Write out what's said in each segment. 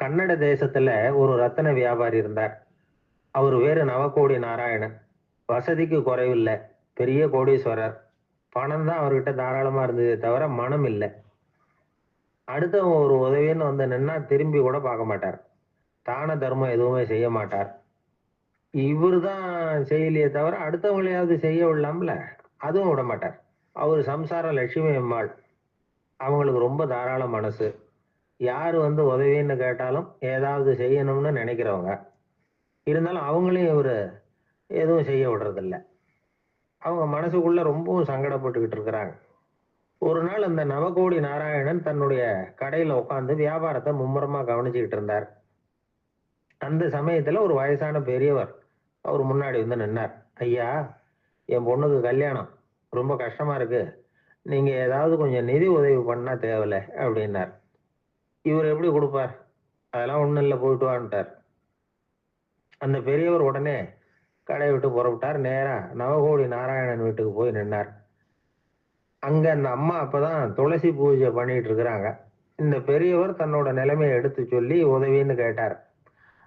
கன்னட தேசத்துல ஒரு ரத்தன வியாபாரி இருந்தார். அவர் வேறு நவகோடி நாராயணன். வசதிக்கு குறைவில்லை. பெரிய கோடீஸ்வரர். பணம் தான் அவர்கிட்ட தாராளமா இருந்ததே தவிர மனம் இல்லை. அடுத்தவன் ஒரு உதவின்னு வந்து நின்னா திரும்பி கூட பார்க்க மாட்டார். தான தர்மம் எதுவுமே செய்ய மாட்டார். இவர் தான் செய்யலையே தவிர அடுத்தவங்களையாவது செய்ய விடலாம்ல? அதுவும் விட மாட்டார். அவர் சம்சார லட்சுமி அம்மாள். அவங்களுக்கு ரொம்ப தாராள மனசு. யார் வந்து உதவின்னு கேட்டாலும் ஏதாவது செய்யணும்னு நினைக்கிறவங்க. இருந்தாலும் அவங்களையும் இவர் எதுவும் செய்ய விடுறதில்ல. அவங்க மனசுக்குள்ள ரொம்பவும் சங்கடப்பட்டுக்கிட்டு இருக்கிறாங்க. ஒரு நாள் அந்த நவகோடி நாராயணன் தன்னுடைய கடையில உட்காந்து வியாபாரத்தை மும்முரமா கவனிச்சுக்கிட்டு இருந்தார். அந்த சமயத்துல ஒரு வயசான பெரியவர் அவர் முன்னாடி வந்து நின்னார். ஐயா என் பொண்ணுக்கு கல்யாணம். ரொம்ப கஷ்டமா இருக்கு. நீங்க ஏதாவது கொஞ்சம் நிதி உதவி பண்ணா தேவையில்ல அப்படின்னார். இவர் எப்படி கொடுப்பார்? அதெல்லாம் ஒன்றும் இல்லை போயிட்டு வான்ட்டார். அந்த பெரியவர் உடனே கடையை விட்டு புறப்பட்டார். நேராக நவகோடி நாராயணன் வீட்டுக்கு போய் நின்னார். அங்கே அந்த அம்மா அப்பதான் துளசி பூஜை பண்ணிட்டு இருக்கிறாங்க. இந்த பெரியவர் தன்னோட நிலைமையை எடுத்து சொல்லி உதவின்னு கேட்டார்.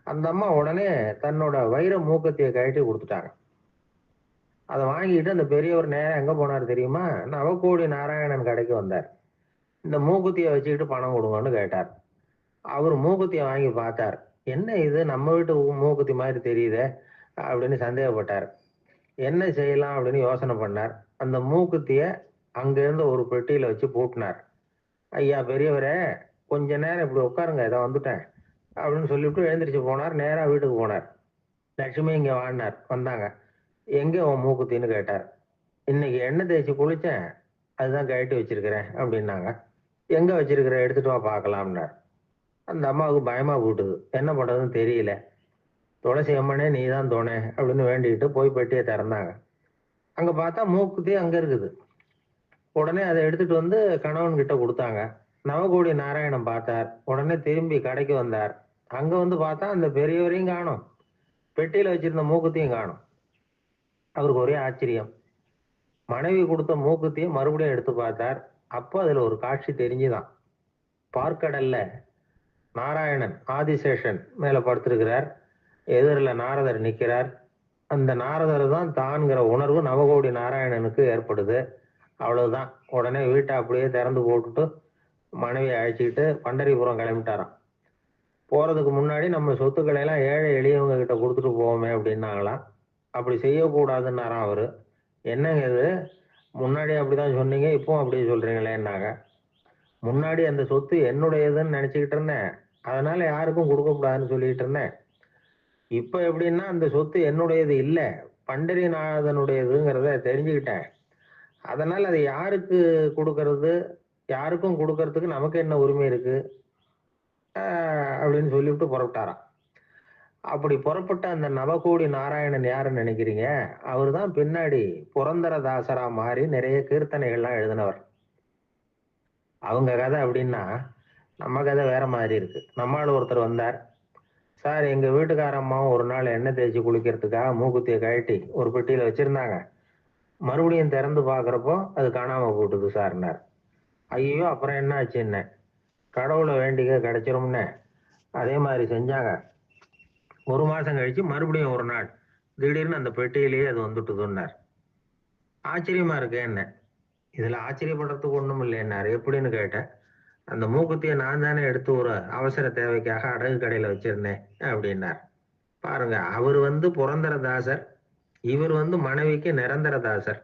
அந்த அம்மா உடனே தன்னோட வைர மூக்கத்தையை கழட்டி கொடுத்துட்டாங்க. அதை வாங்கிட்டு அந்த பெரியவர் நேரம் எங்கே போனார் தெரியுமா? நவகோடி நாராயணன் கடைக்கு வந்தார். இந்த மூக்குத்தியை வச்சுக்கிட்டு பணம் கொடுங்கன்னு கேட்டார். அவர் மூக்குத்தியை வாங்கி பார்த்தார். என்ன இது? நம்ம வீட்டு மூக்குத்தி மாதிரி தெரியுதே அப்படின்னு சந்தேகப்பட்டார். என்ன செய்யலாம் அப்படின்னு யோசனை பண்ணார். அந்த மூக்குத்தியை அங்கேருந்து ஒரு பெட்டியில் வச்சு பூட்டினார். ஐயா பெரியவரே கொஞ்ச நேரம் இப்படி உட்காருங்க இதை வந்துட்டேன் அப்படின்னு சொல்லிவிட்டு எழுந்திரிச்சு போனார். நேராக வீட்டுக்கு போனார். லட்சுமி இங்கே வாழ்னார் வந்தாங்க. எங்கே உன் மூக்குத்தின்னு கேட்டார். இன்னைக்கு எண்ணெய் தேய்ச்சி குளித்தேன் அதுதான் கழட்டி வச்சிருக்கிறேன் அப்படின்னாங்க. எங்க வச்சிருக்கிற? எடுத்துட்டு வா பார்க்கலாம்னார். அந்த அம்மாவுக்கு பயமா கூட்டுது என்ன பண்றதுன்னு தெரியல. துளசி அம்மனே நீ தான் தோணே அப்படின்னு வேண்டிக்கிட்டு போய் பெட்டியை திறந்தாங்க. அங்க பார்த்தா மூக்குத்தி அங்க இருக்குது. உடனே அதை எடுத்துட்டு வந்து கணவன் கிட்ட கொடுத்தாங்க. நவகோடி நாராயணன் பார்த்தார். உடனே திரும்பி கடைக்கு வந்தார். அங்க வந்து பார்த்தா அந்த பெரியவரையும் காணும். பெட்டியில வச்சிருந்த மூக்குத்தையும் காணும். அவருக்கு ஒரே ஆச்சரியம். மனைவி கொடுத்த மூக்குத்தையும் மறுபடியும் எடுத்து பார்த்தார். அப்போ அதுல ஒரு காட்சி தெரிஞ்சுதான். பார்க்கடல்ல நாராயணன் ஆதிசேஷன் மேல படுத்திருக்கிறார். எதிரில் நாரதர் நிற்கிறார் அந்த நாரதர் தான் தான்கிற உணர்வு நவகோடி நாராயணனுக்கு ஏற்படுது. அவ்வளவுதான். உடனே வீட்டை அப்படியே திறந்து போட்டுட்டு மனைவியை அழைச்சிக்கிட்டு பண்டரிபுரம் கிளம்பிட்டாராம். போறதுக்கு முன்னாடி நம்ம சொத்துக்களை எல்லாம் ஏழை எளியவங்க கிட்ட கொடுத்துட்டு போவோமே அப்படின்னாங்களாம். அப்படி செய்யக்கூடாதுன்னாராம் அவரு. என்னங்க இது? முன்னாடி அப்படிதான் சொன்னீங்க இப்பவும் அப்படியே சொல்றீங்களேன்னாங்க. முன்னாடி அந்த சொத்து என்னுடையதுன்னு நினைச்சுக்கிட்டு இருந்தேன். அதனால யாருக்கும் கொடுக்கக்கூடாதுன்னு சொல்லிட்டு இருந்தேன். இப்ப எப்படின்னா அந்த சொத்து என்னுடையது இல்ல பண்டரிநாதனுடையதுங்கிறத தெரிஞ்சுக்கிட்டேன். அதனால அதை யாருக்கு கொடுக்கறது யாருக்கும் கொடுக்கறதுக்கு நமக்கு என்ன உரிமை இருக்கு அப்படின்னு சொல்லிவிட்டு புறப்பட்டாராம். அப்படி புறப்பட்ட அந்த நவகோடி நாராயணன் யாருன்னு நினைக்கிறீங்க? அவர் தான் பின்னாடி புரந்தரதாசரா மாறி நிறைய கீர்த்தனைகள்லாம் எழுதினவர். அவங்க கதை அப்படின்னா நம்ம கதை வேற மாதிரி இருக்கு. நம்மால் ஒருத்தர் வந்தார். சார் எங்க வீட்டுக்காரம்மாவும் ஒரு நாள் எண்ணெய் தேய்ச்சி குளிக்கிறதுக்காக மூக்குத்தியை கழட்டி ஒரு பெட்டியில வச்சிருந்தாங்க. மறுபடியும் திறந்து பாக்குறப்போ அது காணாம போட்டுது சார்னார். ஐயோ அப்புறம் என்ன ஆச்சு என்ன? கடவுளை வேண்டிக்க கிடைச்சிரும்னு. அதே மாதிரி செஞ்சாங்க. ஒரு மாசம் கழிச்சு மறுபடியும் ஒரு நாள். திடீர்னு அந்த பெட்டியிலேயே அது வந்துட்டுதுன்னார் ஆச்சரியமா இருக்கு என்ன? இதுல ஆச்சரியப்படுறதுக்கு ஒண்ணும் இல்லைன்னாரு எப்படின்னு கேட்டேன். அந்த மூக்குத்தியை நான் தானே எடுத்து ஒரு அவசர தேவைக்காக அடகு கடையில வச்சிருந்தேன் அப்படின்னார். பாருங்க அவர் வந்து புரந்தரதாசர் இவர் வந்து மனைவிக்கு நிரந்தர தாசர்.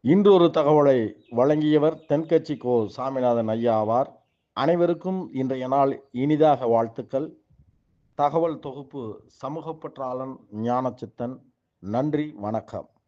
இன்று ஒரு தகவலை வழங்கியவர் தென்கட்சி கோ சாமிநாதன் ஐயா ஆவார். அனைவருக்கும் இன்றைய நாள் இனிதாக வாழ்த்துக்கள். தகவல் தொகுப்பு சமூகப்பற்றாளன் ஞானச்சித்தன். நன்றி வணக்கம்.